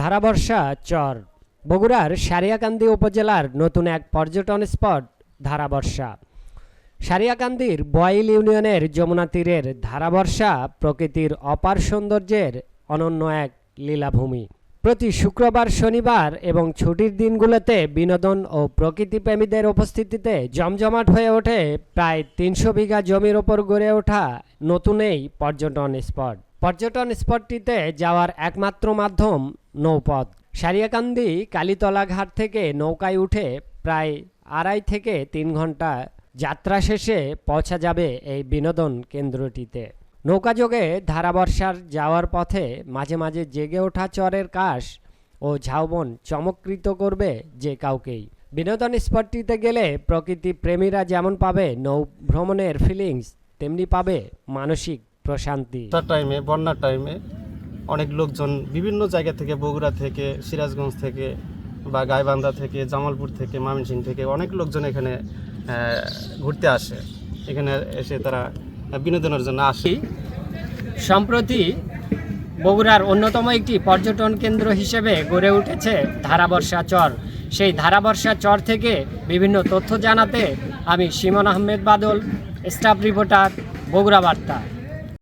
ধারাবর্ষা চর, বগুড়ার সারিয়াকান্দি উপজেলার নতুন এক পর্যটন স্পট ধারাবর্ষা। সারিয়াকান্দির বয়াইল ইউনিয়নের যমুনা তীরের ধারাবর্ষা প্রকৃতির অপার সৌন্দর্যের অনন্য এক লীলাভূমি। প্রতি শুক্রবার, শনিবার এবং ছুটির দিনগুলোতে বিনোদন ও প্রকৃতিপ্রেমীদের উপস্থিতিতে জমজমাট হয়ে ওঠে প্রায় তিনশো বিঘা জমির ওপর গড়ে ওঠা নতুন এই পর্যটন স্পট। পর্যটন স্পটটিতে যাওয়ার একমাত্র মাধ্যম নৌপথ। সারিয়াকান্দি কালীতলা ঘাট থেকে নৌকায় উঠে প্রায় আড়াই থেকে তিন ঘণ্টা যাত্রা শেষে পৌঁছা যাবে এই বিনোদন কেন্দ্রটিতে। নৌকাযোগে ধারাবর্ষার যাওয়ার পথে মাঝে মাঝে জেগে ওঠা চরের কাশ ও ঝাউবন চমকৃত করবে যে কাউকেই। বিনোদন স্পটটিতে গেলে প্রকৃতি প্রেমীরা যেমন পাবে নৌ ভ্রমণের ফিলিংস তেমনি পাবে মানসিক প্রশান্তি। টাইমে বন্যার টাইমে অনেক লোকজন বিভিন্ন জায়গা থেকে বগুড়া থেকে সিরাজগঞ্জ থেকে বা গাইবান্ধা থেকে জামালপুর থেকে ময়মনসিংহ থেকে অনেক লোকজন এখানে ঘুরতে আসে। এখানে এসে তারা বিনোদনের জন্য আসে। সম্প্রতি বগুড়ার অন্যতম একটি পর্যটন কেন্দ্র হিসেবে গড়ে উঠেছে ধারাবর্ষা চর। সেই ধারাবর্ষা চর থেকে বিভিন্ন তথ্য জানাতে আমি Simon Ahmed Badal staff reporter Bogura বার্তা।